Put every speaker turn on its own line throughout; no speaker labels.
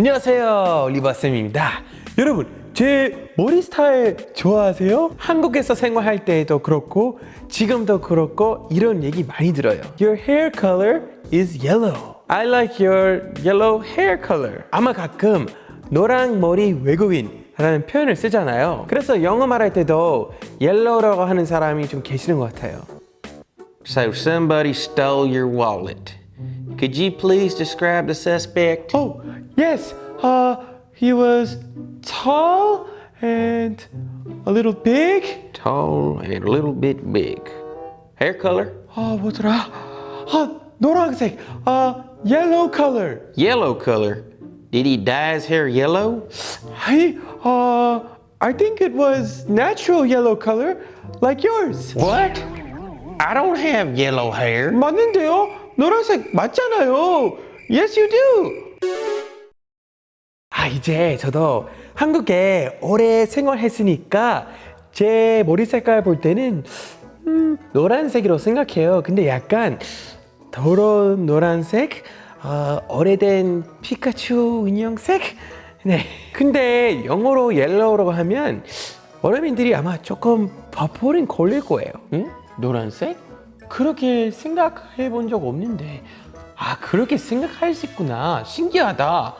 안녕하세요 리버쌤입니다 여러분 제 머리 스타일 좋아하세요? 한국에서 생활할 때도 그렇고 지금도 그렇고 이런 얘기 많이 들어요 Your hair color is yellow I like your yellow hair color 아마 가끔 노랑 머리 외국인 라는 표현을 쓰잖아요 그래서 영어 말할 때도 yellow라고 하는 사람이 좀 계시는 것 같아요
So somebody stole your wallet. Could you please describe the suspect?
Oh, yes. Uh, he was tall and a little big.
Tall and a little bit big. Hair color?
아, 뭐더라? 아, 노란색. 아, yellow color.
Yellow color. Did he dye his hair yellow?
아니, uh, I think it was natural yellow color, like yours.
What? I don't have yellow hair.
맞는데요? 노란색 맞잖아요. Yes, you do. 아, 이제 저도 한국에 오래 생활했으니까 제 머리 색깔 볼 때는 음, 노란색이라고 생각해요. 근데 약간 더러운 노란색, 어, 오래된 피카츄 인형색? 네. 근데 영어로 옐로우라고 하면 어르민들이 아마 조금 버퍼링 걸릴 거예요. 응? 노란색? 그렇게 생각해 본 적 없는데 아 그렇게 생각할 수 있구나 신기하다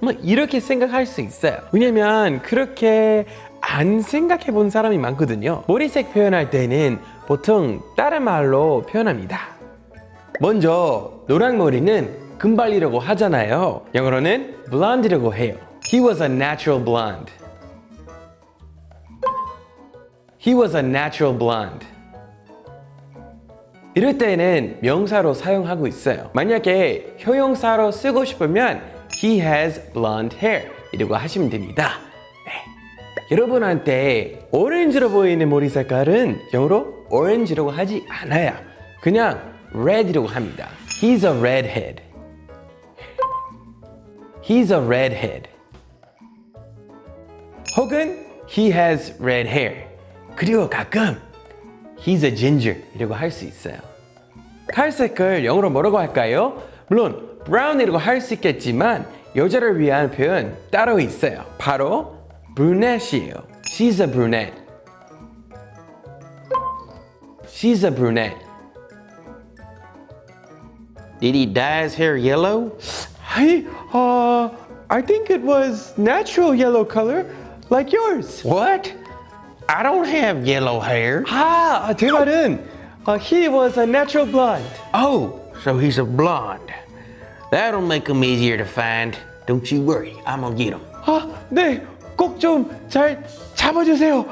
뭐 이렇게 생각할 수 있어요. 왜냐면 그렇게 안 생각해 본 사람이 많거든요. 머리색 표현할 때는 보통 다른 말로 표현합니다. 먼저 노랑 머리는 금발이라고 하잖아요. 영어로는 blonde라고 해요. He was a natural blonde He was a natural blonde 이럴 때는 명사로 사용하고 있어요. 만약에 효용사로 쓰고 싶으면 he has blonde hair 이라고 하시면 됩니다. 네. 여러분한테 오렌지로 보이는 머리 색깔은 영어로 orange라고 하지 않아요. 그냥 red이라고 합니다. He's a redhead. He's a redhead. 혹은 he has red hair. 그리고 가끔 He's a ginger 이라고 할 수 있어요. 탈색을 영어로 뭐라고 할까요? 물론 brown이라고 할 수 있겠지만 여자를 위한 표현 따로 있어요. 바로 brunett이에요. She's a brunette. She's a brunette.
Did he dye his hair yellow?
I, uh, I think it was natural yellow color, like yours.
What? I don't have yellow hair.
아, 제 말은 uh, he was a natural blonde.
Oh, so he's a blonde. That'll make him easier to find. Don't you worry, I'm gonna get him.
아, 네, 꼭 좀 잘 잡아주세요.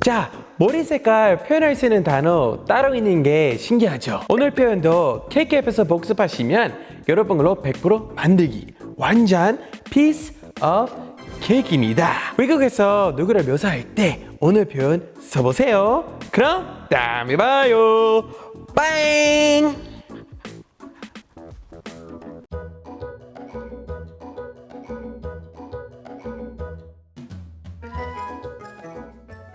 자, 머리 색깔 표현할 수 있는 단어 따로 있는 게 신기하죠? 오늘 표현도 케이크 앱에서 복습하시면 여러분 걸로 100% 만들기 완전 piece of 케이크입니다. 외국에서 누구를 묘사할 때 오늘 표현 써보세요. 그럼 다음에 봐요. 빠잉!